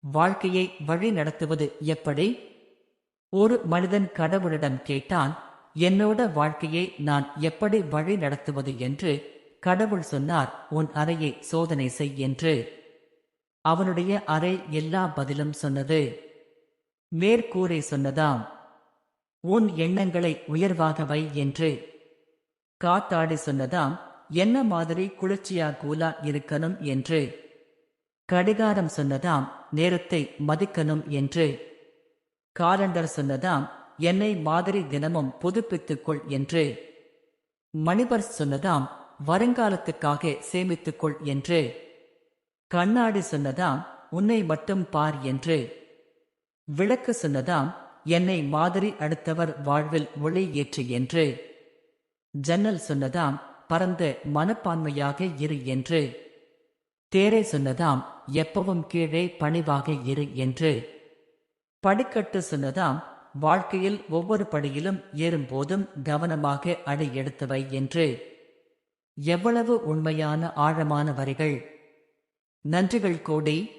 வாழ்க்கையை வழி நடத்துவது எப்படி? ஒரு மனிதன் கடவுளிடம் கேட்டான் என்னோட வாழ்க்கையை நான் எப்படி வழி நடத்துவது? என்று கடவுள் சொன்னார் உன் அறையை சோதனை செய் என்று. அவனுடைய அறை எல்லா பதிலும் சொன்னது. மேற்கூரை சொன்னதாம் உன் எண்ணங்களை உயர்வாக வை என்று. காத்தாடி சொன்னதாம் என்ன மாதிரி குளிர்ச்சியா கூலா இருக்கணும்? என்று. கடிகாரம் சொன்னதாம் நேரத்தை மதிக்கணும் என்று. காலண்டர் சொன்னதாம் என்னை மாதிரி தினமும் புதுப்பித்துக்கொள் என்று. மணிபர் சொன்னதாம் வருங்காலத்துக்காக சேமித்துக்கொள் என்று. கண்ணாடி சொன்னதாம் உன்னை மட்டும் பார் என்று. விளக்கு சொன்னதாம் என்னை மாதிரி அடுத்தவர் வாழ்வில் ஒளி ஏற்று என்று. ஜன்னல் சொன்னதாம் பரந்த மனப்பான்மையாக இரு என்று. தேரை சொன்னதாம் எப்பவும் கீழே பணிவாக இரு என்று. படிக்கட்டு சொன்னதாம் வாழ்க்கையில் ஒவ்வொரு படியிலும் ஏறும்போதும் கவனமாக அடி எடுத்தவை என்று. எவ்வளவு உண்மையான ஆழமான வரிகள். நன்றிகள் கோடி.